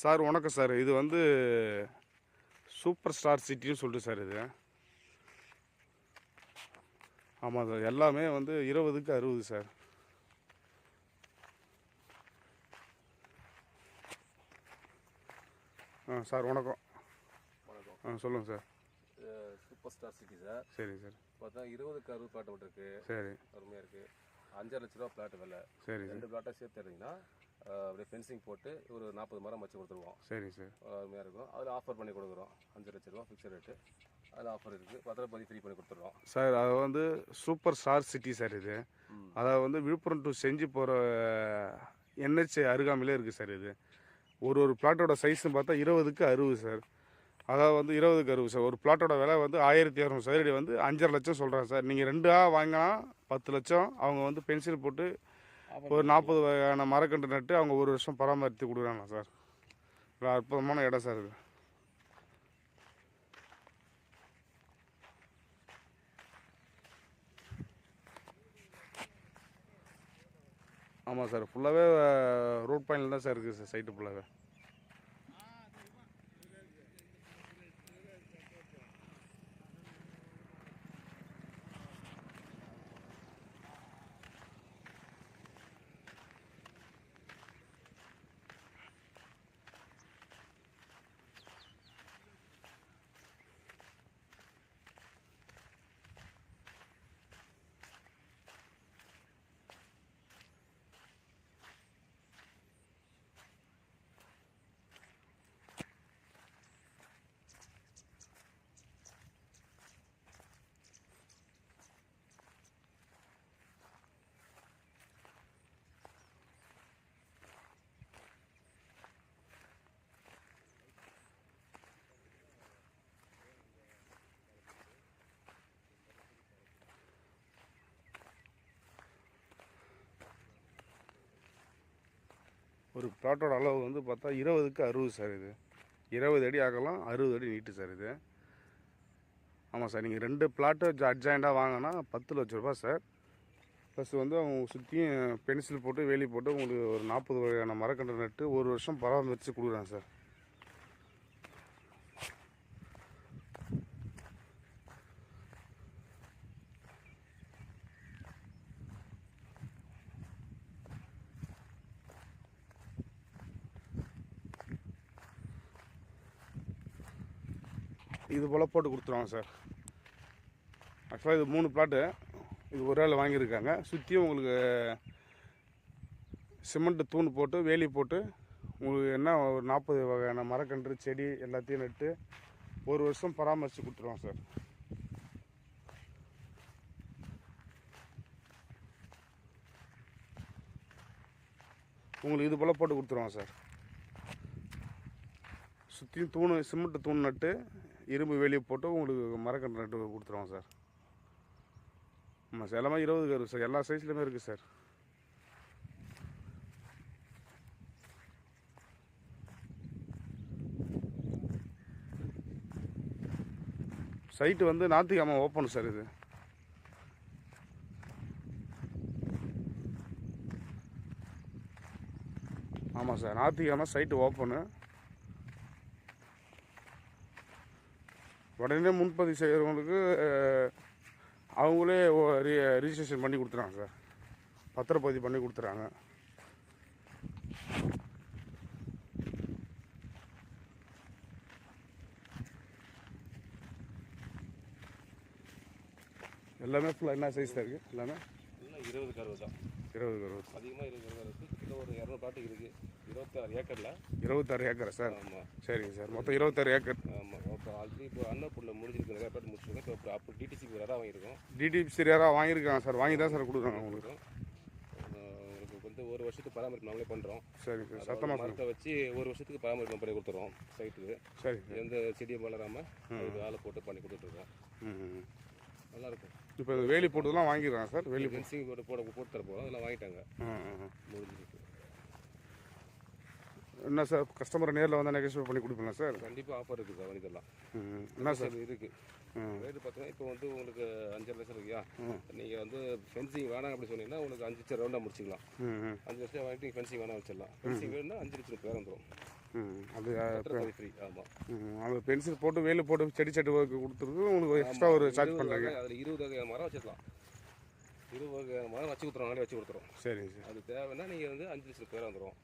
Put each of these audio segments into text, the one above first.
Sir வணக்கம் sir. இது வந்து சூப்பர் ஸ்டார் சிட்டின்னு சொல்லிட்டு சார் இது. ஆமாம் சார். எல்லாமே வந்து இருபதுக்கு அறுபது சார். ஆ சார் வணக்கம். வணக்கம். ஆ சொல்லுங்கள் sir. Super star city sir. சரிங்க சார். பார்த்தா இருபதுக்கு அறுபது பிளாட் விட்டுருக்கு. சரி. அருமையாக இருக்குது அஞ்சரை லட்ச ரூபா பிளாட் விலை. சரி சார். ரெண்டு பிளாட்டாக சேர்த்து எடுத்தீங்கன்னா அப்படியே ஃபென்சிங் போட்டு ஒரு நாற்பது மரம் வச்சு கொடுத்துருவோம். சரிங்க சார். அருமையாக இருக்கும். அதில் ஆஃபர் பண்ணி கொடுக்குறோம். அஞ்சு லட்ச ரூபா ஃபிக்ஸட் ரேட்டு அதில் ஆஃபர் இருக்குது பத்திரப்பதி ஃப்ரீ பண்ணி கொடுத்துட்றோம். சார் அது வந்து சூப்பர் ஸ்டார் சிட்டி சார் இது. அதாவது வந்து விழுப்புரம் டு செஞ்சு போகிற என்ஹெச் அருகாமையிலே இருக்குது சார் இது. ஒரு ஒரு பிளாட்டோட சைஸ்னு பார்த்தா இருபதுக்கு அறுபது சார். அதாவது வந்து இருபதுக்கு அறுபது சார். ஒரு பிளாட்டோட விலை வந்து ஆயிரத்தி இரநூறு சதுரடி வந்து அஞ்சரை லட்சம் சொல்கிறேன் சார். நீங்கள் ரெண்டா வாங்கினா பத்து லட்சம். அவங்க வந்து பென்சில் போட்டு ஒரு நாற்பது வகையான மரக்கன்று நட்டு அவங்க ஒரு வருஷம் பராமரித்து கொடுக்குறாங்க சார். ஒரு அற்புதமான இடம் சார் இது. ஆமாம் சார் ஃபுல்லாகவே ரோட் பாயிண்டில் தான் சார் இருக்குது சார் சைட்டு ஃபுல்லாகவே ஒரு பிளாட்டோட அளவு வந்து பார்த்தா இருபதுக்கு அறுபது சார் இது. இருபது அடி ஆகலாம் அறுபது அடி நீட்டு சார் இது. ஆமாம் சார் நீங்கள் ரெண்டு பிளாட்டு அட்ஜாயிண்டாக வாங்கினா பத்து லட்ச ரூபா சார் ப்ளஸ் வந்து அவங்க சுற்றியும் பென்சில் போட்டு வேலி போட்டு உங்களுக்கு ஒரு நாற்பது வகையான மரக்கன்று நட்டு ஒரு வருஷம் பராமரித்து கொடுக்குறாங்க சார் இது போல் போட்டு கொடுத்துருவாங்க சார். ஆக்சுவலாக இது மூணு பிளாட்டு இது ஒரு ஆள் வாங்கியிருக்காங்க. சுற்றியும் உங்களுக்கு சிமெண்ட்டு தூண் போட்டு வேலி போட்டு உங்களுக்கு என்ன ஒரு நாற்பது வகையான மரக்கன்று செடி எல்லாத்தையும் நட்டு ஒரு வருஷம் பராமரித்து கொடுத்துருவோம் சார். உங்களுக்கு இது போல் போட்டு கொடுத்துருவோம் சார். சுற்றியும் தூண் சிமெண்ட்டு தூண் நட்டு இரும்பு வெளியே போட்டு உங்களுக்கு மரக்கன்று நட்டு கொடுத்துருவோம் சார். ஆமாம் சார். எல்லாமே இருபது இருக்குது சார். எல்லா சைஸ்லையுமே இருக்குது சார். சைட்டு வந்து ஞாத்திக்கிழமை ஓப்பன் சார் இது. ஆமாம் சார். ஞாத்திக்கிழமை சைட்டு ஓப்பனு உடனே முன்பதிவு செய்கிறவங்களுக்கு அவங்களே ரி ரிஜிஸ்ட்ரேஷன் பண்ணி கொடுத்துறாங்க சார். பத்திரப்பதிவு பண்ணி கொடுத்துறாங்க. எல்லாமே ஃபுல்லாக என்ன சைஸ் இருக்குது எல்லாமே? இருபதுக்கு அறுபது தான். இருபது அறுபது அதிகமாக இருபது அறுபது இருக்குது கிலோ ஒரு இரநூறு பிளாட்டுக்கு இருக்குது இருபத்தாறு ஏக்கரில். இருபத்தாறு ஏக்கரா சார்? ஆமாம் சரிங்க சார். மொத்தம் இருபத்தாறு ஏக்கர். ஆல்ரெடி இப்போ அன்னப்பூர்ல முடிஞ்சிருக்கு. நிறைய பேர் முடிச்சிருக்கோம் இப்போ அப்போ டிடிசிக்கு வேறு வாங்கியிருக்கோம். டிடிபி சரியாராக வாங்கியிருக்காங்க சார். வாங்கி தான் சார் கொடுக்குறாங்க உங்களுக்கு. வந்து ஒரு வருஷத்துக்கு பராமரிப்பு நாங்களே பண்ணுறோம் சரிங்க சார். சத்தமாக மரத்தை வச்சு ஒரு வருஷத்துக்கு பராமரிப்பு பண்ணி கொடுத்துருவோம் சைட்டுக்கு சார் எந்த செடியும் வளராமல் வேலை போட்டு பண்ணி கொடுத்துட்ருக்கோம். ம் நல்லா இருக்கும். இப்போ வேலி போட்டதெல்லாம் வாங்கிடுறாங்க சார். வேலி ஃபென்சிங் போட்டு. போட போட்டு தர போகிறோம் அதெல்லாம் வாங்கிட்டாங்க. முடிஞ்சிருக்கு. என்ன சார் கஸ்டமர் நேரில் வந்தால் நெகோசியேட் பண்ணி கொடுப்பீங்களா சார்? கண்டிப்பாக ஆஃபர் இருக்குது சார் இதெல்லாம் என்ன சார்? இது இருக்கு. ம். ரேட்டு பார்த்தீங்கன்னா இப்போ வந்து உங்களுக்கு அஞ்சரை லட்சம் இருக்கியா நீங்கள் வந்து ஃபென்சிங் வேணாம் அப்படி சொன்னீங்கன்னா உங்களுக்கு அஞ்சு லட்சம் ரவுண்டாக முடிச்சிக்கலாம். அஞ்சு லட்சம் வாங்கிட்டு ஃபென்சிங் வேணாம் வச்சிடலாம். ஃபென்சிங் வேணும்னா அஞ்சு லட்சம் பேர் வந்துடும் அது ஃப்ரீ ஆமாம் அது பென்சில் போட்டு வேலு போட்டு செடி செடி கொடுத்துருக்கு உங்களுக்கு எக்ஸ்ட்ரா ஒரு சார்ஜ் பண்ணுறாங்க அதில் இருபது வகையான மரம் வச்சுக்கலாம் இருபது மரம் வச்சு கொடுத்துருவோம் வச்சு கொடுத்துருவோம். சரிங்க சார். அது தேவைன்னா நீங்கள் வந்து அஞ்சு லட்சம் பேர் வந்துடும்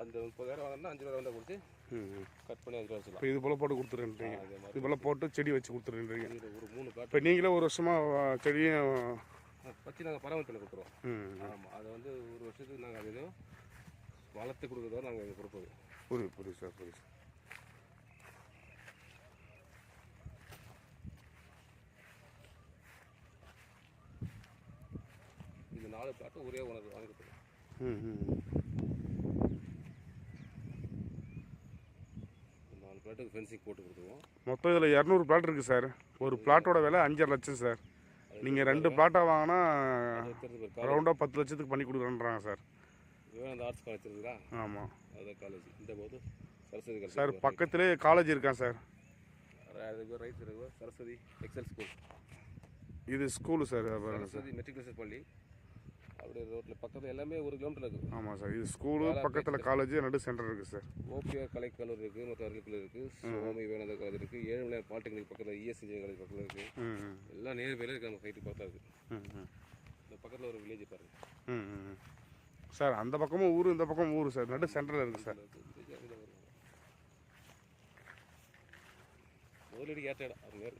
அந்த முப்பதாயிரம் வாங்கினா அஞ்சு ரூபா வந்தால் கொடுத்து. கட் பண்ணி அஞ்சு ரூபா வச்சுக்கலாம். இப்போ இது போல் போட்டு கொடுத்துருன்றீங்க. இது போல் போட்டு செடி வச்சு கொடுத்துருன்றீங்க. ஒரு மூணு காட்டு. இப்போ நீங்களே ஒரு வருஷமாக செடியும் வச்சு நாங்கள் பராமரிப்பு பண்ணி கொடுத்துருவோம் ஆமாம் அதை வந்து ஒரு வருஷத்துக்கு நாங்கள் அது எதுவும் வளர்த்து கொடுக்குறதோ நாங்கள் கொடுப்போம். புரியுது புரியுது சார் புரியுது சார் இந்த நாலு பிளாட்டும் ஒரே உணர்வு வாங்கி கொடுத்துருவோம் ம் ம். இந்த நாலு பிளாட்டுக்கு ஃபென்சிங் போட்டு கொடுத்துருவோம். மொத்தம் இதில் இரநூறு பிளாட் இருக்குது சார். ஒரு பிளாட்டோட விலை அஞ்சரை லட்சம் சார். நீங்கள் ரெண்டு பிளாட்டாக வாங்கினா ரவுண்டாக பத்து லட்சத்துக்கு பண்ணி கொடுக்குறேன்றாங்க சார். விவேகானந்த ஆர்ட்ஸ் காலேஜ் இருக்குதா ஆமாம் அதுதான் காலேஜ் இந்த போது சரஸ்வதி சார் பக்கத்துலேயே காலேஜ் இருக்கான் sir. Right Saraswathi excel school இது ஸ்கூலு சார் சரஸ்வதி மெட்ரிகுலேஷன் பள்ளி. அப்படியே ரோட்டில் பக்கத்தில் எல்லாமே ஒரு கிலோமீட்டர் இருக்குது ஆமாம் சார் இது ஸ்கூலு பக்கத்தில் காலேஜ் நடு சென்டர் இருக்குது சார். ஓபிஆர் கலை கல்லூரி இருக்குது மற்ற அறிவிப்பில் இருக்குது சுவாமி விவேகானந்தா காலேஜ் இருக்குது ஏழுமலையார் பாலிடெக்னிக் பக்கத்தில் இஎஸ் இன்ஜினியரிங் காலேஜ் பக்கத்தில் இருக்குது எல்லாம் நேர் பேரில் இருக்குது நம்ம சைட்டு பார்த்தா இருக்குது இந்த பக்கத்தில் ஒரு வில்லேஜ் பாருங்க. ம் ம் ம். சார் அந்த பக்கமும் ஊர் இந்த பக்கமும் ஊர் சார். நடு சென்டரில் இருக்குது சார். முதலீடு ஏற்ற இடம் அது நேர்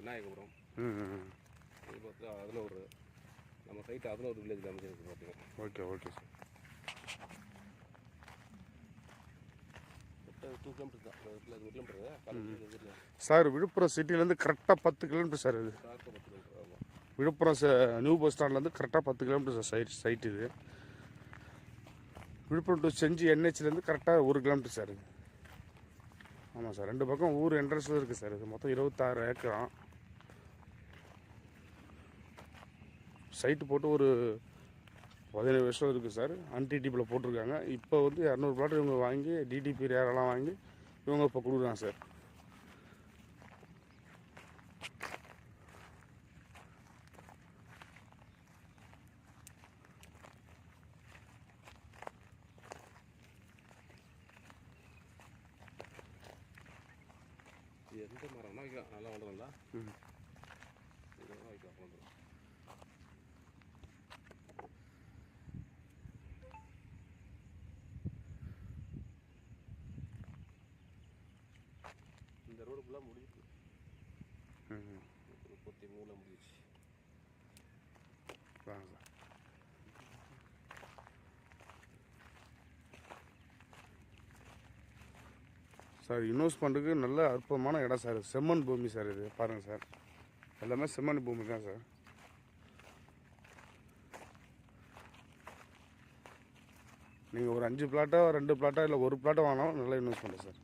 விநாயகபுரம். இது பார்த்து அதில் ஒரு நம்ம சைட்டு அதில் ஒரு வில்லேஜ் அமைச்சிருக்கு பார்த்தீங்கன்னா okay okay sir. Sir Villupuram சிட்டிலேருந்து கரெக்டாக பத்து கிலோமீட்டர் சார் இது. விழுப்புரம் நியூ பஸ் ஸ்டாண்ட்லேருந்து கரெக்டாக பத்து கிலோமீட்டர் சார் சைட் சைட் இது. விழுப்புரம் டு செஞ்சி என்ஹெச்லேருந்து கரெக்டாக ஒரு கிலோமீட்டர் சார் இது. ஆமாம் சார் ரெண்டு பக்கம் ஊர் என்ட்ரன்ஸில் இருக்குது சார் இது. மொத்தம் இருபத்தாறு ஏக்கரம் சைட்டு போட்டு ஒரு பதினேழு வருஷம் இருக்குது சார். அன்டிடிபியில் போட்டிருக்காங்க. இப்போ வந்து இரநூறு பிளாட் இவங்க வாங்கி டிடிபி ரேரெல்லாம் வாங்கி இவங்க இப்போ கொடுக்குறாங்க சார். எந்த மரம்னா வைக்கலாம் நல்லா வளரும்ல? ம். இதெல்லாம் வைக்கலாம் ஃபுல்லாக முடிஞ்சிச்சு ம் முப்பத்தி மூணில் முடிஞ்சிச்சு. வாங்க. சார் சார் இன்வெஸ்ட்மெண்ட்டுக்கு நல்ல அற்புதமான இடம் சார். செம்மண் பூமி சார் இது. பாருங்கள் சார். எல்லாமே செம்மண் பூமி தான் சார். நீங்கள் ஒரு அஞ்சு பிளாட்டோ ரெண்டு பிளாட்டோ இல்லை ஒரு பிளாட்டோ வாங்கினாலும் நல்ல இன்வெஸ்ட்மெண்ட் சார்.